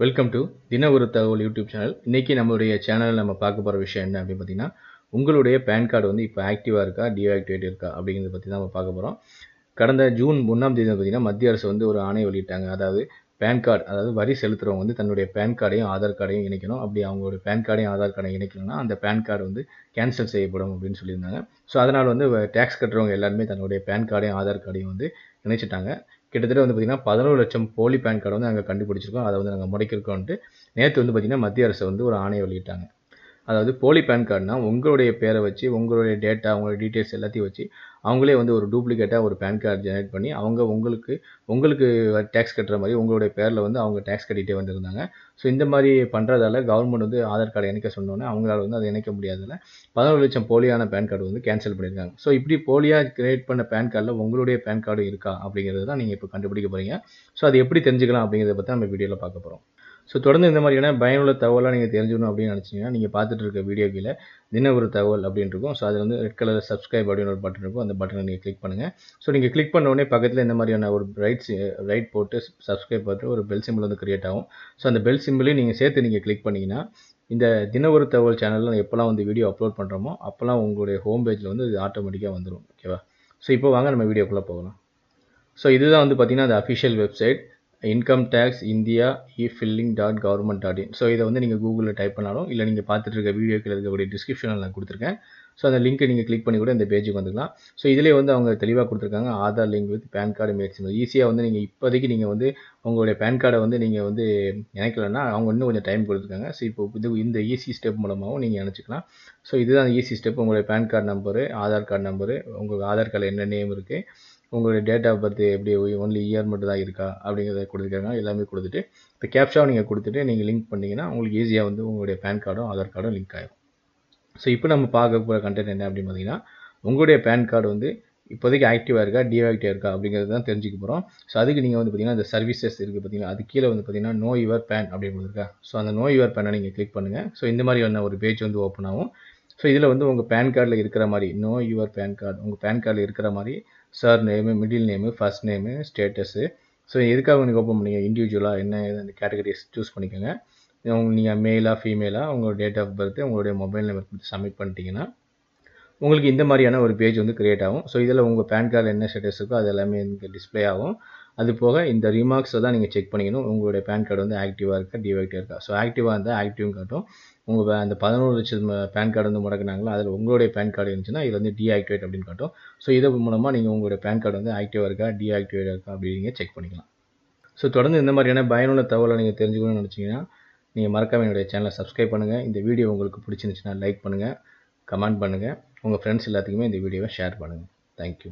Welcome to தின ஒரு தகவல் யூடியூப் சேனல் இன்றைக்கி நம்மளுடைய சேனலில் நம்ம பார்க்க போகிற விஷயம் என்ன அப்படின்னு பார்த்தீங்கன்னா உங்களுடைய பேன் கார்டு வந்து இப்போ ஆக்டிவாக இருக்கா டீஆக்டிவேட் இருக்கா அப்படிங்கிறத பற்றி தான் நம்ம பார்க்க போகிறோம் கடந்த ஜூன் ஒன்றாம் தேதி பார்த்தீங்கன்னா மத்திய அரசு வந்து ஒரு ஆணை வெளியிட்டாங்க. அதாவது பேன் கார்டு அதாவது வரி செலுத்துறவங்க வந்து தன்னுடைய பேன் கார்டையும் ஆதார் கார்டையும் இணைக்கணும். அப்படி அவங்களுடைய பேன் கார்டையும் ஆதார் கார்டையும் இணைக்கணும்னா அந்த பேன் கார்டு வந்து கேன்சல் செய்யப்படும் அப்படின்னு சொல்லியிருந்தாங்க. ஸோ அதனால் வந்து டேக்ஸ் கட்டுறவங்க எல்லாருமே தன்னுடைய பேன் கார்டையும் ஆதார் கார்டையும் வந்து இணைச்சிட்டாங்க. கிட்டத்தட்ட வந்து பார்த்திங்கன்னா பதினோரு லட்சம் போலி பேன் கார்டு வந்து நாங்கள் கண்டுபிடிச்சிருக்கோம். அதை வந்து நாங்கள் முடக்கியிருக்கோன்ட்டு நேற்று வந்து பார்த்திங்கன்னா மத்திய அரசு வந்து ஒரு ஆணையை வெளியிட்டாங்க. அதாவது போலி பேன் கார்டுனா உங்களுடைய பேரை வச்சு உங்களுடைய டேட்டா உங்களுடைய டீட்டெயில்ஸ் எல்லாத்தையும் வச்சு அவங்களே வந்து ஒரு டூப்ளிகேட்டாக ஒரு பேன் கார்டு ஜெனரேட் பண்ணி அவங்க உங்களுக்கு உங்களுக்கு டேக்ஸ் கட்டுற மாதிரி உங்களுடைய பேரில் வந்து அவங்க டேக்ஸ் கட்டிகிட்டே வந்திருந்தாங்க. ஸோ இந்த மாதிரி பண்ணுறதால கவர்மெண்ட் வந்து ஆதார் கார்டை இணைக்க சொன்னோன்னே அவங்களால வந்து அதை இணைக்க முடியாததில் பதினோரு லட்சம் போலியான பேன் கார்டு வந்து கேன்சல் பண்ணியிருக்காங்க. ஸோ இப்படி போலியாக கிரியேட் பண்ண பேன் கார்டில் உங்களுடைய பேன் கார்டு இருக்கா அப்படிங்கிறது தான் நீங்கள் இப்போ கண்டுபிடிக்க போகிறீங்க ஸோ அது எப்படி தெரிஞ்சுக்கலாம் அப்படிங்கிறத பற்றி நம்ம வீடியோவில் பார்க்க போகிறோம் ஸோ தொடர்ந்து இந்த மாதிரியான பயனுள்ள தகவலாக நீங்கள் தெரிஞ்சுக்கணும் அப்படின்னு நினச்சிங்கன்னா நீங்கள் பார்த்துட்டு இருக்க வீடியோ கீழே தின ஒரு தகவல் அப்படின்னு இருக்கும். ஸோ அதில் வந்து ரெட் கலர் சப்ஸ்கிரைப் அப்படின்னு ஒரு பட்டன் இருக்கும். அந்த பட்டனை நீங்கள் கிளிக் பண்ணுங்கள் ஸோ நீங்கள் கிளிக் பண்ண உடனே பக்கத்தில் இந்த மாதிரியான ஒரு ரைட் ரைட் போட்டு சப்ஸ்கிரைப் பார்த்து ஒரு பெல் சிம்பிள் வந்து கிரியேட் ஆகும். ஸோ அந்த பெல் சிம்பிளையும் நீங்கள் சேர்த்து நீங்கள் கிளிக் பண்ணிங்கன்னா இந்த தின ஒரு தகவல் சேனலில் எப்போல்லாம் வந்து வீடியோ அப்லோட் பண்ணுறோமோ அப்போல்லாம் உங்களுடைய ஹோம் பேஜில் வந்து இது ஆட்டோமேட்டிக்காக வந்துடும் ஓகேவா ஸோ இப்போ வாங்க நம்ம வீடியோக்குள்ளே போகலாம். ஸோ இதுதான் வந்து பார்த்திங்கன்னா அந்த official website income tax India e filing dot government dot in so இதை வந்து நீங்கள் கூகுளில் டைப் பண்ணாலும் இல்லை நீங்கள் பார்த்துட்டு இருக்க வீடியோக்கில் இருக்கக்கூடிய டிஸ்கிரிப்ஷனில் நான் கொடுத்துருக்கேன். ஸோ அந்த லிங்க்கை நீங்கள் கிளிக் பண்ணி கூட இந்த பேஜுக்கு வந்துக்கலாம். ஸோ இதிலே வந்து அவங்க தெளிவாக கொடுத்துருக்காங்க. Aadhaar link with PAN card maximum ஈஸியாக வந்து நீங்கள் இப்போதைக்கு நீங்கள் வந்து உங்களுடைய பேன் கார்டை வந்து நீங்கள் வந்து இணைக்கலன்னா அவங்க இன்னும் கொஞ்சம் டைம் கொடுத்துருக்காங்க. ஸோ இப்போ இது இந்த ஈஸி ஸ்டெப் மூலமாகவும் நீங்கள் இணைச்சிக்கலாம். ஸோ இதுதான் ஈஸி ஸ்டெப் உங்களுடைய PAN card number Aadhaar card number உங்கள் ஆதார் கார்டில் என்ன நேம் இருக்குது உங்களுடைய டேட் ஆஃப் பர்த் எப்படி ஒன்லி இயர் மட்டும் தான் இருக்கா அப்படிங்கிறத கொடுத்துருக்காங்க. எல்லாமே கொடுத்துட்டு இப்போ கேப்ஷாவும் நீங்கள் கொடுத்துட்டு நீங்கள் லிங்க் பண்ணிங்கன்னா உங்களுக்கு ஈஸியாக வந்து உங்களுடைய பேன் கார்டும் ஆதார் கார்டும் லிங்க் ஆகிடும் ஸோ இப்போ நம்ம பார்க்க போகிற கண்டென்ட் என்ன அப்படின்னு பார்த்தீங்கன்னா உங்களுடைய பேன் கார்டு வந்து இப்போதைக்கு ஆக்டிவாக இருக்கா டிஆக்டிவாக இருக்கா அப்படிங்கிறது தான் தெரிஞ்சுக்க போகிறோம் ஸோ அதுக்கு நீங்கள் வந்து பார்த்தீங்கன்னா இந்த சர்வீசஸ் இருக்குது பார்த்தீங்கன்னா அது கீழே வந்து பார்த்தீங்கன்னா நோ யுவர் பேன் அப்படின்னு இருக்கா ஸோ அந்த நோ யுவர் பேனை நீங்கள் கிளிக் பண்ணுங்கள் ஸோ இந்த மாதிரியான ஒரு பேஜ் வந்து ஓப்பன் ஆகும். ஸோ இதில் வந்து உங்கள் பேன் கார்டில் இருக்கிற மாதிரி நோ யுவர் பேன் கார்டு உங்கள் பேன் கார்டில் இருக்கிற மாதிரி surname middle name first name status so எதுக்காக நீங்கள் ஓப்பன் பண்ணிங்க? இண்டிவிஜுவலாக என்ன? அந்த கேட்டகரிஸ் சூஸ் பண்ணிக்கோங்க. உங்க நீங்கள் மேலாக ஃபீமேலாக உங்களோட டேட் ஆஃப் பர்த் உங்களுடைய மொபைல் நம்பர் கொடுத்து சப்மிட் பண்ணிட்டீங்கன்னா உங்களுக்கு இந்த மாதிரியான ஒரு பேஜ் வந்து க்ரியேட் ஆகும். ஸோ இதில் உங்கள் பேன் கார்டில் என்ன ஸ்டேட்டஸ் இருக்கோ அது எல்லாமே இங்கே டிஸ்பிளே ஆகும். அது போக இந்த ரிமார்க்ஸை தான் நீங்கள் செக் பண்ணிக்கணும். உங்களுடைய பேன் கார்டு வந்து ஆக்டிவாக இருக்கா டிஆக்டிவாக இருக்கா? ஸோ ஆக்டிவாக இருந்தால் ஆக்டிவும் காட்டும். உங்கள் அந்த பதினோரு லட்சம் பேன் கார்டு வந்து முடக்கினாங்களோ அதில் உங்களுடைய பேன் கார்டு இருந்துச்சுன்னா இது வந்து டீஆக்டிவேட் அப்படின்னு காட்டும். ஸோ இது மூலமாக நீங்கள் உங்களுடைய பேன் கார்டு வந்து ஆக்டிவாக இருக்கா டீஆக்டிவேட் இருக்கா அப்படிங்க செக் பண்ணிக்கலாம். ஸோ தொடர்ந்து இந்த மாதிரியான பயனுள்ள தகவலை நீங்கள் தெரிஞ்சுக்கணும்னு நினச்சிங்கன்னா நீங்கள் மறக்காம என்னுடைய சேனலை சப்ஸ்கிரைப் பண்ணுங்கள் இந்த வீடியோ உங்களுக்கு பிடிச்சிருந்துச்சுன்னா லைக் பண்ணுங்கள் கமெண்ட் பண்ணுங்கள் உங்கள் ஃப்ரெண்ட்ஸ் எல்லாத்துக்குமே இந்த வீடியோவை ஷேர் பண்ணுங்கள் தேங்க்யூ